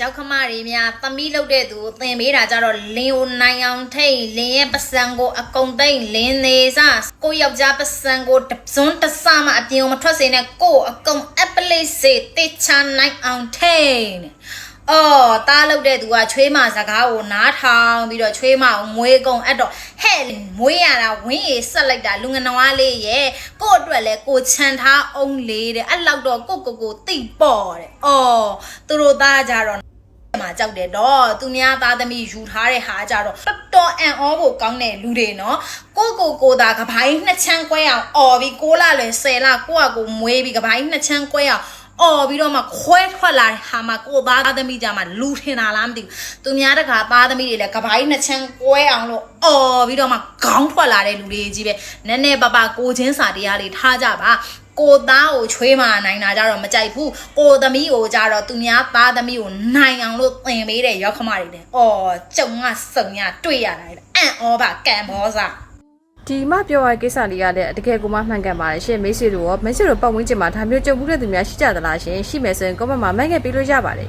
ရောက်ခမတွေများသမီးလုပ်တဲ့သူကိုသင်ပေးတာကြတော့လင်းကိုနိုင်အောင်ထိတ်လင်းရဲ့ပစံကိုအကုံသိမ့်လင်းသေးစားကိုယောက်ျားပစံကိုတစွန်းတဆမအပြင်ကိုမထွက်စေနဲ့ကိုအကုံအပလေးစေတေချာနိုင်အောင်ထိတ်တဲ့ အော်တားလုပ်တဲ့သူကချွေးမစကားကိုနားထောင်ပြီးတော့ချွေးမကိုမွေးကုန်အဲ့တော့ဟဲ့မွေးရတာဝင်းအေဆက်လိုက်တာလူငနဝါလေးရဲ့ကို့အတွက်လဲကိုချန်ထားအောင်လေးတဲ့အဲ့လောက်တော့ကိုကိုကိုတိပေါ့တဲ့အော်သူတို့သားကြတော့မှာကြောက်တယ်တော့သူများသားသမီးယူထားတဲ့ဟာကြတော့တော်တော်အံ့ဩဖို့ကောင်းတဲ့လူတွေနော်ကိုကိုကိုသာကပိုင်းနှစ်ချမ်းကွဲအောင်អော်ပြီး6လလွယ်10လကိုကကိုမွေးပြီးကပိုင်းနှစ်ချမ်းကွဲအောင် អော်ပြီးတော့မှခွဲထွက်လာတဲ့ဟာမှာကိုသားသမီးကြမှာလူထင်တာလားမသိဘူးသူများတကာသားသမီးတွေလည်းကပိုင်းနှစ်ချမ်းကွဲအောင်လို့អော်ပြီးတော့မှခေါင်းထွက်လာတဲ့လူတွေကြီးပဲနည်းနည်းပါပါကိုချင်းစာတရားလေးထားကြပါကိုသားကိုချွေးမနိုင်တာကြတော့မကြိုက်ဘူးကိုသမီးကိုကြတော့သူများသားသမီးကိုနိုင်အောင်လို့သင်ပေးတဲ့ရောက်ခမတွေတဲ့အော်ကြုံကစုံရတွေ့ရတာလေအံ့ဩပါကံဘောစား ဒီမှပြောရတဲ့ကိစ္စလေးကလည်းတကယ်ကိုမှမှန်ကန်ပါတယ်ရှင်မိတ်ဆွေတို့ရောမိတ်ဆွေတို့ပတ်ဝန်းကျင်မှာဒါမျိုးကြုံမှုတဲ့သူများရှိကြသလားရှင်ရှိမယ်ဆိုရင် comment မှာမှတ်ခဲ့ပေးလို့ရပါတယ်